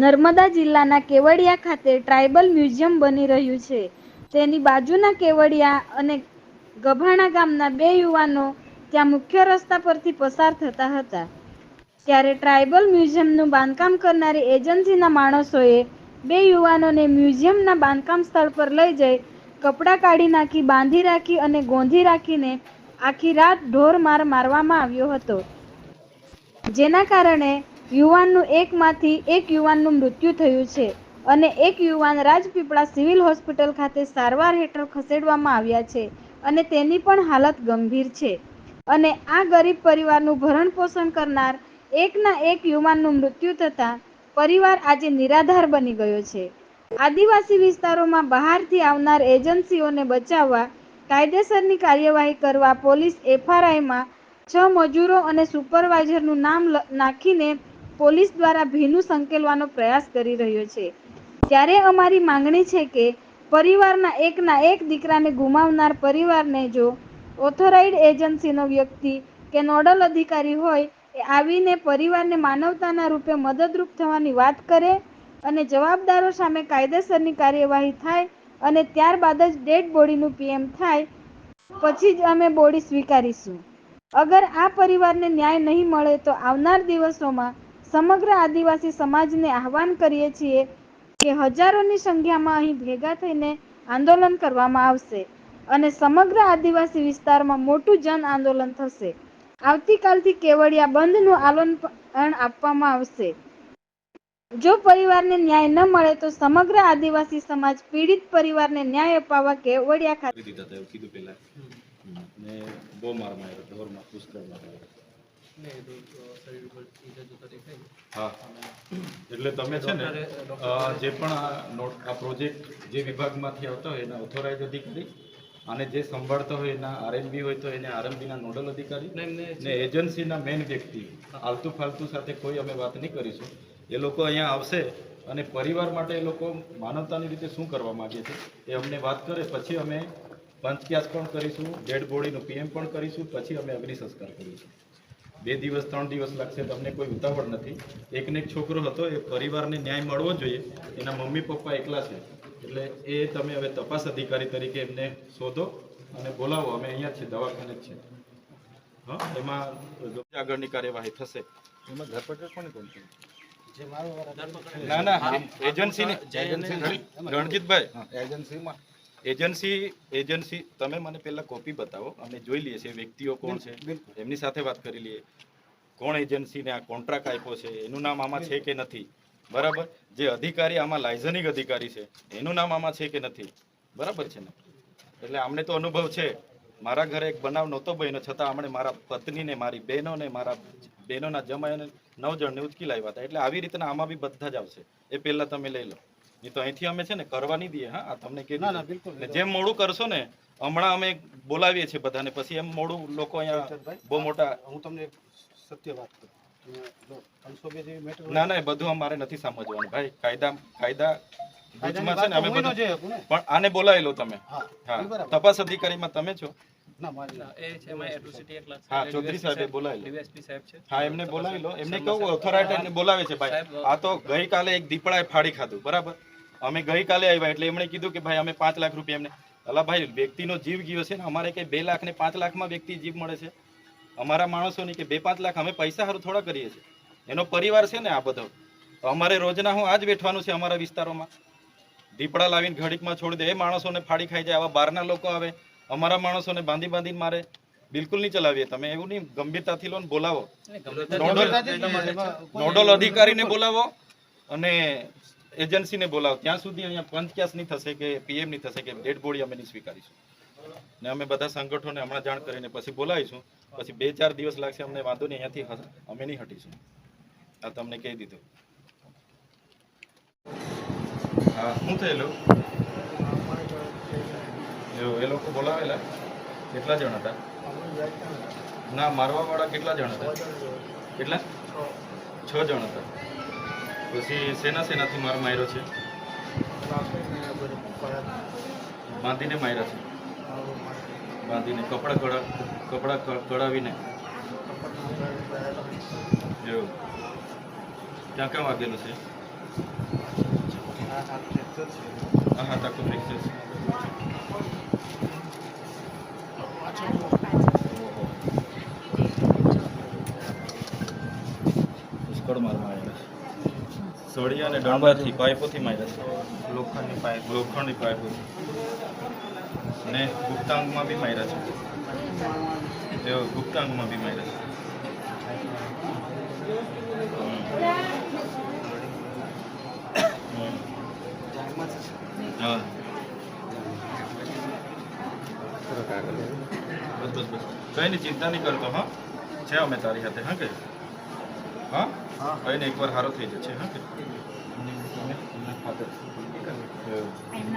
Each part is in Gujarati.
નર્મદા જિલ્લાના કેવડિયા ખાતે ટ્રાઇબલ મ્યુઝિયમ બની રહ્યું છે. તેની બાજુના કેવડિયા અને ગભાણા ગામના બે યુવાનો ત્યાં મુખ્ય રસ્તા પરથી પસાર થતા હતા. ત્યારે ટ્રાઇબલ મ્યુઝિયમનું બાંધકામ કરનારી એજન્સીના માણસોએ બે યુવાનોને મ્યુઝિયમના બાંધકામ સ્થળ પર લઈ જઈ કપડાં કાઢી નાખી, બાંધી રાખી અને ગોંધી રાખીને આખી રાત ઢોર માર મારવામાં આવ્યો હતો. જેના કારણે યુવાનનું એકમાંથી એક યુવાનનું મૃત્યુ થયું છે અને એક યુવાન રાજપીપળા સિવિલ હોસ્પિટલ ખાતે સારવાર હેઠળ ખસેડવામાં આવ્યા છે અને તેની પણ હાલત ગંભીર છે. અને આ ગરીબ પરિવારનું ભરણ પોષણ કરનાર એકના એક યુવાનનું મૃત્યુ થતાં પરિવાર આજે નિરાધાર બની ગયો છે. આદિવાસી વિસ્તારોમાં બહારથી આવનાર એજન્સીઓને બચાવવા કાયદેસરની કાર્યવાહી કરવા પોલીસ એફઆરઆઈમાં છ મજૂરો અને સુપરવાઇઝરનું નામ નાખીને પોલીસ દ્વારા ભીનું સંકેલવાનો પ્રયાસ કરી રહ્યો છે. ત્યારે અમારી માંગણી છે કે પરિવારના એકના એક દીકરાને ગુમાવનાર પરિવારને જો ઓથોરાઇડ એજન્સીનો વ્યક્તિ કે નોડલ અધિકારી હોય, એ આવીને પરિવારને માનવતાના રૂપે મદદરૂપ થવાની વાત કરે અને જવાબદારો સામે કાયદેસરની કાર્યવાહી થાય અને ત્યારબાદ જ ડેડ બોડીનું પીએમ થાય, પછી જ અમે બોડી સ્વીકારીશું. અગર આ પરિવારને ન્યાય નહીં મળે તો આવનાર દિવસોમાં સમગ્ર આદિવાસી સમાજને આહવાન કરીએ છીએ કે હજારોની સંખ્યામાં અહીં ભેગા થઈને આંદોલન કરવામાં આવશે અને સમગ્ર આદિવાસી વિસ્તારમાં મોટું જન આંદોલન થશે. આવતીકાલથી કેવડિયા બંધનું આલોન આપવામાં આવશે. જો પરિવારને ન્યાય ન મળે તો સમગ્ર આદિવાસી સમાજ પીડિત પરિવારને ન્યાય અપાવવા કેવડિયા ખાતે બહુ માર માર્યો ઢોરમાં પુષ્કળ માર માર્યો. હા. એટલે તમે છે ને જે પણ આ પ્રોજેક્ટ જે વિભાગમાંથી આવતા હોય એના ઓથોરાઇઝ અધિકારી અને જે સંભાળતા હોય એના આરએનબી હોય તો એને આરએનબીના નોડલ અધિકારી ને એજન્સીના મેન વ્યક્તિ આલતુ ફાલતુ સાથે કોઈ અમે વાત નહીં કરીશું. એ લોકો અહીંયા આવશે અને પરિવાર માટે એ લોકો માનવતાની રીતે શું કરવા માંગે છે એ અમને વાત કરે. પછી અમે પંચક્યાસ પણ કરીશું ડેડ બોડીનું પીએમ પણ કરીશું પછી અમે અગ્નિ સંસ્કાર કરીશું. બે દિવસ ત્રણ દિવસ લાગશે તમને કોઈ ઉતાવળ નથી. એકને એક છોકરો હતો એ પરિવારને ન્યાય મળવો જોઈએ. એના મમ્મી પપ્પા એકલા છે. એટલે એ તમે હવે તપાસ અધિકારી તરીકે એમને શોધો અને બોલાવો. અમે અહીંયા જ છે દવાખાને જ છે હા એમાં આગળની કાર્યવાહી થશે એમાં ધરપકડ પણ કોણ છે ના ના એજન્સી રણજીતભાઈ એજન્સીમાં એજન્સી એજન્સી તમે મને પહેલા કોપી બતાવો. અમે જોઈ લઈએ છીએ વ્યક્તિઓ કોણ છે. એમની સાથે વાત કરી લઈએ. કોણ એજન્સીને આ કોન્ટ્રાક્ટ આપ્યો છે? એનું નામ આમાં છે કે નથી? બરાબર? જે અધિકારી આમાં લાયઝનિક અધિકારી છે એનું નામ આમાં છે કે નથી? બરાબર છે ને? એટલે અમને તો અનુભવ છે. મારા ઘરે એક બનાવ નહોતો બન્યો છતાં આપણે મારા પત્નીને મારી બહેનોને મારા બહેનોના જમાઈને નવ જણને ઉચકી લાવ્યા હતા. એટલે આવી રીતના આમાં બી બધા જ આવશે. એ પહેલાં તમે લઈ લો. નહીં તો અહીંથી અમે છે ને કરવા નહીં દઈએ હા આ તમને કે ના, ના, બિલકુલ. જેમ મોડું કરશો ને હમણાં અમે બોલાવીએ છીએ બધાને પછી એમ મોડું લોકો અહીંયા બહુ મોટા હું તમને સત્ય વાત કરું. ના ના એ બધું અમારે નથી સમજવાનું ભાઈ. કાયદા કાયદા કાયદાની છે ને અમે બધું. પણ આને બોલાવી લો તમે. હા એ. તપાસ અધિકારીમાં તમે છો. ના મારી એ છે એમાં એટ્રોસિટી એક લાખ હા ચૌધરી સાહેબે બોલાવી લો. ડીવાયએસપી સાહેબ છે. હા એમને બોલાવી લો. એમને કેવું ઓથોરાઇટી બોલાવે છે ભાઈ. આ તો ગઈકાલે એક દીપડાએ ફાડી ખાધું બરાબર? અમે ગઈકાલે આવ્યા એટલે એમણે કીધું કે ભાઈ અમે પાંચ લાખ રૂપિયા એમને અલા ભાઈ વ્યક્તિનો જીવ ગયો છે ને અમારે કંઈ બે લાખ ને પાંચ લાખમાં વ્યક્તિ જીવ મળે છે? અમારા માણસોની કે બે પાંચ લાખ અમે પૈસા સારું થોડા કરીએ છીએ. એનો પરિવાર છે ને આ બધો. તો અમારે રોજના હું આજ બેઠવાનું છે અમારા વિસ્તારોમાં. દીપડા લાવીને ઘડીકમાં છોડી દે. એ માણસોને ફાડી ખાઈ જાય. આવા બહારના લોકો આવે. અમારા માણસોને બાંધી બાંધીને મારે બિલકુલ નહીં ચલાવીએ. તમે એવું નહીં ગંભીરતાથી લો ને બોલાવો નોડલ અધિકારીને બોલાવો અને એજન્સીને બોલાવો. ત્યાં સુધી અહીંયા પંચક્યાસ નહીં થશે કે પીએમ નહીં થશે કે ડેડ બોડી અમે નહીં સ્વીકારીશું. ને અમે બધા સંગઠનોને હમણાં જાણ કરીને પછી બોલાવીશું. પછી બે ચાર દિવસ લાગશે અમને વાંધો નહીં, અહીંયાથી અમે નહીં હટીશું. આ તમને કહી દીધું. હા, શું થયેલું? એ લોકો બોલાવેલા. કેટલા જણ હતા? ના મારવા વાળા કેટલા જણ હતા? કેટલા? છ જણ હતા. પછી સેના સેનાથી માર માર્યો છે? બાંધીને માર્યા છે? બાંધીને કપડાં કડા કપડાં કડાવીને એવું. ક્યાં ક્યાં વાગેલું છે? હા તાકું ફ્રેક્ચર છે. પુષ્કળ માર માર્યા છે. સળિયા અને દંડાથી પાઇપોથી માર્યા છે. લોખંડની પાઇપ. લોખંડની પાઇપો. ને ગુપ્તાંગમાં બી માર્યા છે. તેઓ ગુપ્તાંગમાં બી માર્યા છે. હા. બસ બસ બસ. કઈ નહીં ચિંતા નહીં કરતો હા? છે અમે તારી સાથે હા કે? હા? હા. કઈ એકવાર સારો થઈ જશે હા?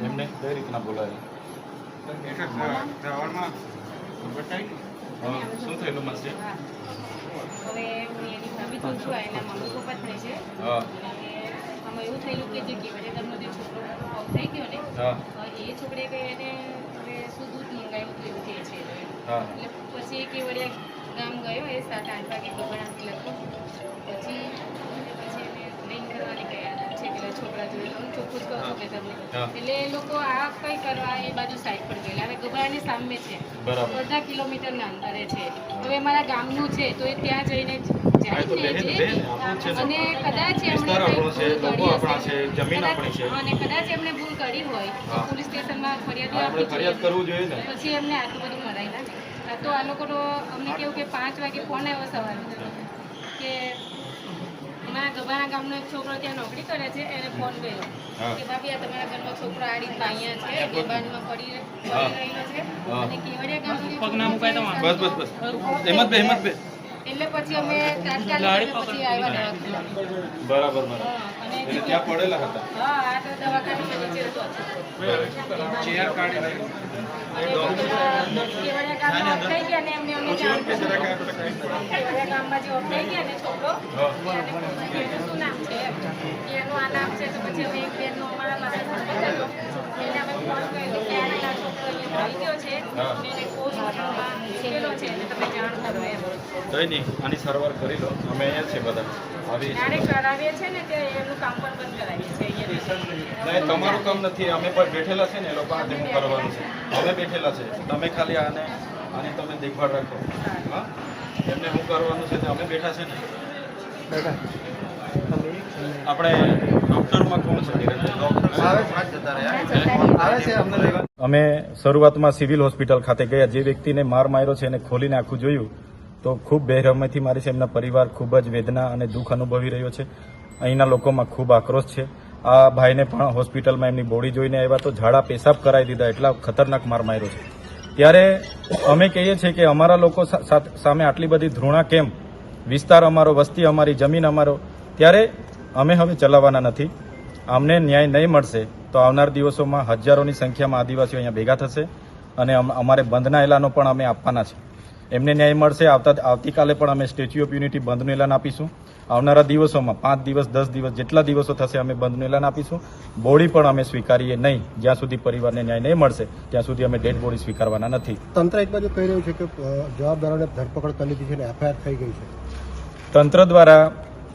એમને કઈ રીતના બોલાવે? શું થયેલું માસી? હવે હું એની ભાભી તો છું એના મમ્મી પપ્પા થાય છે. અને આમાં એવું થયેલું કે જે કેવડિયાનો જે છોકરો થઈ ગયો ને એ છોકરે કઈ એને હવે શું દૂધ મંગાવ્યું હતું એવું કહે છે. એટલે પછી એ કેવડિયા ગામ ગયો એ સાત આઠ વાગે ગગડાથી લખો પછી પછી એને લઈને કરવાની ગયા છે પેલા છોકરા જોડે હું ચોખ્ખું જ કહું કે તમને. એટલે એ લોકો આ કઈ કરવા એ બાજુ સાઈડ પર ગયેલા. હવે ગગડાની સામે છે. અડધા કિલોમીટરના અંતરે છે. હવે મારા ગામનું છે તો એ ત્યાં જઈને અને કદાચ એમણે ભૂલ કરી હોય પોલીસ સ્ટેશનમાં ફરિયાદ આપવી કરવું જોઈએ પછી એમને આટલું બધું તો આ લોકોનો અમને કેવું કે પાંચ વાગે ફોન આવ્યો સવારે. કે અમારા ગભાના ગામનો એક છોકરો ત્યાં નોકરી કરે છે એને ફોન કર્યો. કે ભાભી આ તમારા ઘરનો છોકરો આ રીતના અહીંયા છે બેભાનમાં પડી. પડી રહેલો છે. અને કેવડિયા ગામ બસ બસ બસ હેમંત બે હેમંત બે એટલે પછી અમે તાત્કાલિક પછી આવ્યા દવાખાને. બરાબર બરાબર. ત્યાં પડેલા હતા? હા આ તો દવાખાનામાં નીચે હતો. ચેર ને ને છોકરો હા. એને ફોન કર્યો, એનું શું નામ છે. છે એને કોઈ હોસ્પિટલમાં મૂકેલો છે અને તમે જાણ કરો એમ. કઈ નહીં આની સારવાર કરી લો. અમે અહીંયા છે બધા. આવી કરાવીએ છે ને તે એનું કામ પણ બંધ કરાવીએ છીએ નહીં તમારું કામ નથી. અમે પણ બેઠેલા છે ને એ લોકો આ હું કરવાનું છે. અમે બેઠેલા છે. તમે ખાલી આને આની તમે દેખભાળ રાખો. હા? એમને શું કરવાનું છે તે અમે બેઠા છે ને. આપણે અમે શરૂઆતમાં સિવિલ હોસ્પિટલ ખાતે ગયા. જે વ્યક્તિને માર માર્યો છે એને ખોલીને આખું જોયું તો ખૂબ બેરહમથી મારી છે. એમના પરિવાર ખૂબ જ વેદના અને દુઃખ અનુભવી રહ્યો છે. અહીંના લોકોમાં ખૂબ આક્રોશ છે. આ ભાઈને પણ હોસ્પિટલમાં એમની બોડી જોઈને આવ્યા તો ઝાડા પેશાબ કરાવી દીધા એટલા ખતરનાક માર માર્યો છે. ત્યારે અમે કહીએ છીએ કે અમારા લોકો સામે આટલી બધી ધૃણા કેમ? વિસ્તાર અમારો વસ્તી અમારી જમીન અમારો. ત્યારે અમે હવે ચલાવવાના નથી. અમને ન્યાય નહીં મળશે તો આવનાર દિવસોમાં હજારોની સંખ્યામાં આદિવાસીઓ અહીંયા ભેગા થશે અને અમ- અમારે બંધના એલાનો પણ અમે આપવાના છે. એમને ન્યાય મળશે આવતા આવતીકાલે પણ અમે સ્ટેચ્યુ ઓફ યુનિટી બંધનું એલાન આપીશું. આવનારા દિવસોમાં પાંચ દિવસ દસ દિવસ જેટલા દિવસો થશે અમે બંધનું એલાન આપીશું. બોડી પણ અમે સ્વીકારીએ નહીં. જ્યાં સુધી પરિવારને ન્યાય નહીં મળશે ત્યાં સુધી અમે ડેડ બોડી સ્વીકારવાના નથી. તંત્ર એક બાજુ કહી રહ્યું છે કે જવાબદારોને ધરપકડ કરી લીધી છે અને એફઆઈઆર થઈ ગઈ છે. તંત્ર દ્વારા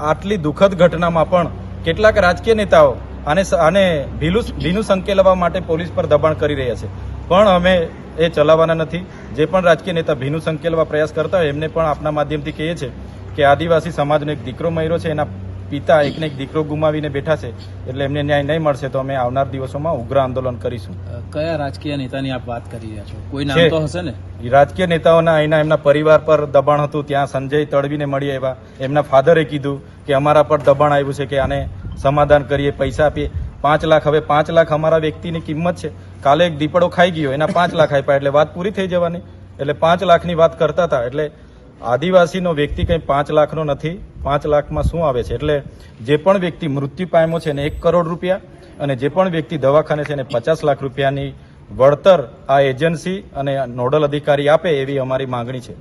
આટલી દુઃખદ ઘટનામાં પણ કેટલાક રાજકીય નેતાઓ આને આને ભીલું ભીનું સંકેલવા માટે પોલીસ પર દબાણ કરી રહ્યા છે. પણ અમે એ ચલાવવાના નથી. જે પણ રાજકીય નેતા ભીનું સંકેલવા પ્રયાસ કરતા હોય, એમને પણ આપના માધ્યમથી કહીએ છીએ કે આદિવાસી સમાજનો એક દીકરો મહિરો છે, એના પિતા એકને એક દીકરો ગુમાવીને બેઠા છે એટલે એમને ન્યાય નહીં મળશે તો અમે આવનાર દિવસોમાં ઉગ્ર આંદોલન કરીશું. કયા રાજકીય નેતાની આપ વાત કરી રહ્યા છો? કોઈ નામ તો હશે ને? રાજકીય નેતાઓના અહીંના એમના પરિવાર પર દબાણ હતું ત્યાં સંજય તડવીને મળી આવ્યા. એમના ફાધરે કીધું કે અમારા પર દબાણ આવ્યું છે કે આને સમાધાન કરીએ પૈસા આપીએ. પાંચ લાખ હવે પાંચ લાખ અમારા વ્યક્તિની કિંમત છે. કાલે એક દીપડો ખાઈ ગયો એના પાંચ લાખ આપ્યા એટલે વાત પૂરી થઈ જવાની. એટલે પાંચ લાખની વાત કરતા હતા એટલે આદિવાસીનો વ્યક્તિ કંઈ પાંચ લાખનો નથી, પાંચ લાખમાં શું આવે છે? એટલે જે પણ વ્યક્તિ મૃત્યુ પામ્યો છે એને એક કરોડ રૂપિયા અને જે પણ વ્યક્તિ દવાખાને છે એને પચાસ લાખ રૂપિયાની વળતર આ એજન્સી અને નોડલ અધિકારી આપે એવી અમારી માંગણી છે.